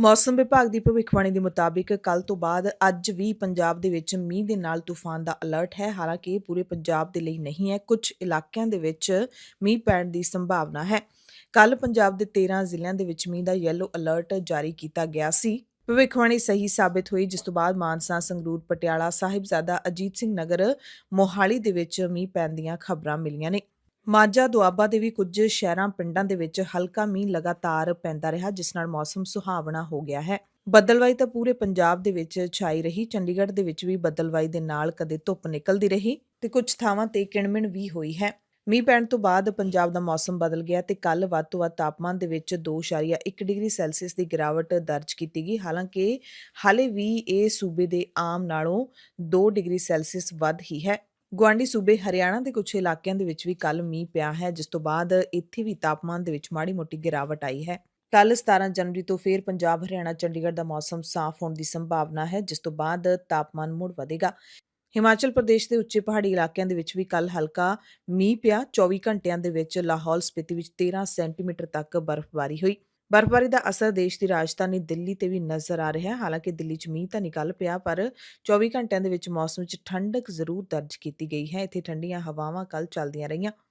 ਮੌਸਮ ਵਿਭਾਗ ਦੀ ਭਵਿੱਖਬਾਣੀ ਦੇ ਮੁਤਾਬਿਕ ਕੱਲ ਤੋਂ ਬਾਅਦ ਅੱਜ ਵੀ ਪੰਜਾਬ ਦੇ ਵਿੱਚ ਮੀਂਹ ਦੇ ਨਾਲ ਤੂਫਾਨ ਦਾ ਅਲਰਟ ਹੈ। ਹਾਲਾਂਕਿ ਇਹ ਪੂਰੇ ਪੰਜਾਬ ਦੇ ਲਈ ਨਹੀਂ ਹੈ, ਕੁਝ ਇਲਾਕਿਆਂ ਦੇ ਵਿੱਚ ਮੀਂਹ ਪੈਣ ਦੀ ਸੰਭਾਵਨਾ ਹੈ। ਕੱਲ ਪੰਜਾਬ ਦੇ 13 ਜ਼ਿਲ੍ਹਿਆਂ ਦੇ ਵਿੱਚ ਮੀਂਹ ਦਾ ਯੈਲੋ ਅਲਰਟ ਜਾਰੀ ਕੀਤਾ ਗਿਆ ਸੀ। ਭਵਿੱਖਬਾਣੀ ਸਹੀ ਸਾਬਿਤ ਹੋਈ, ਜਿਸ ਤੋਂ ਬਾਅਦ ਮਾਨਸਾ, ਸੰਗਰੂਰ, ਪਟਿਆਲਾ, ਸਾਹਿਬਜ਼ਾਦਾ ਅਜੀਤ ਸਿੰਘ ਨਗਰ, ਮੋਹਾਲੀ ਦੇ ਵਿੱਚ ਮੀਂਹ ਪੈਣ ਦੀਆਂ ਖਬਰਾਂ ਮਿਲੀਆਂ ਨੇ। ਮਾਝਾ ਦੁਆਬਾ ਦੇ ਵੀ ਕੁਝ ਸ਼ਹਿਰਾਂ, ਪਿੰਡਾਂ ਦੇ ਵਿੱਚ ਹਲਕਾ ਮੀਂਹ ਲਗਾਤਾਰ ਪੈਂਦਾ ਰਿਹਾ, ਜਿਸ ਨਾਲ ਮੌਸਮ ਸੁਹਾਵਣਾ ਹੋ ਗਿਆ ਹੈ। ਬੱਦਲਵਾਈ ਤਾਂ ਪੂਰੇ ਪੰਜਾਬ ਦੇ ਵਿੱਚ ਛਾਈ ਰਹੀ, ਚੰਡੀਗੜ੍ਹ ਦੇ ਵਿੱਚ ਵੀ ਬੱਦਲਵਾਈ ਦੇ ਨਾਲ ਕਦੇ ਧੁੱਪ ਨਿਕਲਦੀ ਰਹੀ ਤੇ ਕੁਝ ਥਾਵਾਂ ਤੇ ਕਿਣਮਿਣ ਵੀ ਹੋਈ ਹੈ। ਮੀਂਹ ਪੈਣ ਤੋਂ ਬਾਅਦ ਪੰਜਾਬ ਦਾ ਮੌਸਮ ਬਦਲ ਗਿਆ ਤੇ ਕੱਲ ਵੱਧ ਤੋਂ ਵੱਧ ਤਾਪਮਾਨ ਦੇ ਵਿੱਚ 2.1 ਡਿਗਰੀ ਸੈਲਸੀਅਸ ਦੀ ਗਿਰਾਵਟ ਦਰਜ ਕੀਤੀ ਗਈ। ਹਾਲਾਂਕਿ ਹਾਲੇ ਵੀ ਇਹ ਸੂਬੇ ਦੇ ਆਮ ਨਾਲੋਂ 2 ਡਿਗਰੀ ਸੈਲਸੀਅਸ ਵੱਧ ਹੀ ਹੈ। ਗੁਆਂਢੀ ਸੂਬੇ ਹਰਿਆਣਾ ਦੇ ਕੁਝ ਇਲਾਕਿਆਂ ਦੇ ਵਿੱਚ ਵੀ ਕੱਲ ਮੀਂਹ ਪਿਆ ਹੈ, ਜਿਸ ਤੋਂ ਬਾਅਦ ਇੱਥੇ ਵੀ ਤਾਪਮਾਨ ਦੇ ਵਿੱਚ ਮਾੜੀ ਮੋਟੀ ਗਿਰਾਵਟ ਆਈ ਹੈ। ਕੱਲ 17 ਜਨਵਰੀ ਤੋਂ ਫੇਰ ਪੰਜਾਬ, ਹਰਿਆਣਾ, ਚੰਡੀਗੜ੍ਹ ਦਾ ਮੌਸਮ ਸਾਫ਼ ਹੋਣ ਦੀ ਸੰਭਾਵਨਾ ਹੈ, ਜਿਸ ਤੋਂ ਬਾਅਦ ਤਾਪਮਾਨ ਮੁੜ ਵਧੇਗਾ। ਹਿਮਾਚਲ ਪ੍ਰਦੇਸ਼ ਦੇ ਉੱਚੇ ਪਹਾੜੀ ਇਲਾਕਿਆਂ ਦੇ ਵਿੱਚ ਵੀ ਕੱਲ ਹਲਕਾ ਮੀਂਹ ਪਿਆ। 24 ਘੰਟਿਆਂ ਦੇ ਵਿੱਚ ਲਾਹੌਲ ਸਪੀਤੀ ਵਿੱਚ 13 ਸੈਂਟੀਮੀਟਰ ਤੱਕ ਬਰਫ਼ਬਾਰੀ ਹੋਈ। ਬਰਫ਼ਬਾਰੀ ਦਾ ਅਸਰ ਦੇਸ਼ ਦੀ ਰਾਜਧਾਨੀ ਦਿੱਲੀ ਤੇ ਵੀ ਨਜ਼ਰ ਆ ਰਿਹਾ ਹੈ। ਹਾਲਾਂਕਿ ਦਿੱਲੀ 'ਚ ਮੀਂਹ ਤਾਂ ਨਿਕਲ ਪਿਆ, ਪਰ 24 ਘੰਟਿਆਂ ਦੇ ਵਿੱਚ ਮੌਸਮ 'ਚ ਠੰਡਕ ਜ਼ਰੂਰ ਦਰਜ ਕੀਤੀ ਗਈ ਹੈ। ਇੱਥੇ ਠੰਡੀਆਂ ਹਵਾਵਾਂ ਕੱਲ ਚੱਲਦੀਆਂ ਰਹੀਆਂ।